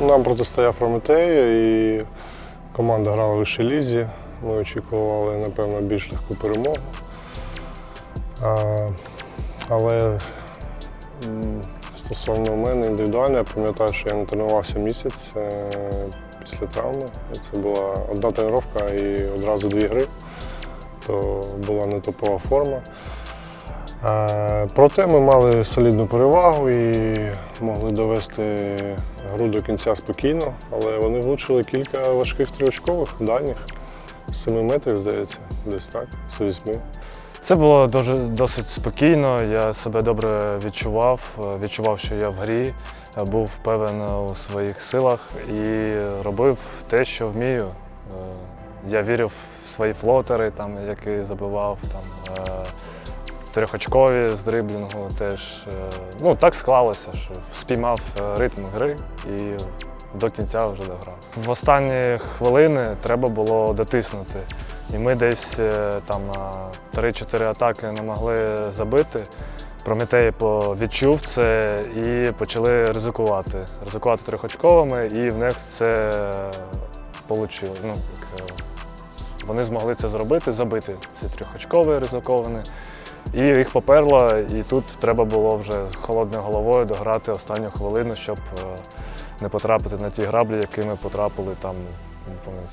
Нам протистояв Прометей і команда грала в вищій лізі. Ми очікували, напевно, більш легку перемогу. А, але стосовно мене індивідуально, я пам'ятаю, що я не тренувався місяць е, після травми. Це була одна тренування і одразу дві гри, то була не топова форма. Е, Проте ми мали солідну перевагу і могли довести гру до кінця спокійно, але вони влучили кілька важких триочкових дальніх. З 7 метрів, здається, десь так, з 8. Це було дуже досить спокійно. Я себе добре відчував. е, Відчував, що я в грі, е, був певен у своїх силах і робив те, що вмію. Я вірив в свої флотери, там, які забивав, там, трьохочкові з дриблінгу теж. е, Ну, так склалося, що спіймав е, ритм гри і до кінця вже дограв. В останні хвилини треба було дотиснути. І ми десь е, там на 3-4 атаки не могли забити. Прометей відчув це і почали ризикувати. Ризикувати трьохочковими, і в них це вийшло. Ну, вони змогли це зробити, забити ці трьохочкові ризиковані. І їх поперло, і тут треба було вже з холодною головою дограти останню хвилину, щоб е, не потрапити на ті граблі, які ми потрапили там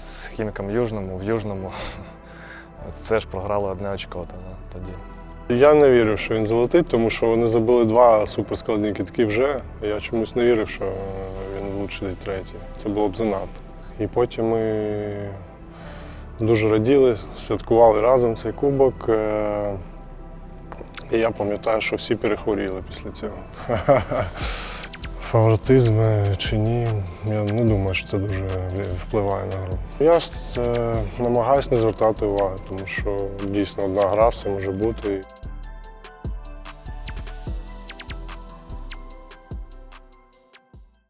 з хіміком Южному, в Южному. Теж програли одне очко тоді- тоді. Я не вірив, що він залетить, тому що вони забили два суперскладні кітки вже. Я чомусь не вірив, що він влучить третій. Це було б занадто. І потім ми дуже раділи, святкували разом цей кубок. Е, І я пам'ятаю, що всі перехворіли після цього. Фаворитизм е, чи ні, я не думаю, що це дуже впливає на гру. Я е, намагаюся не звертати уваги, тому що дійсно одна гра все може бути.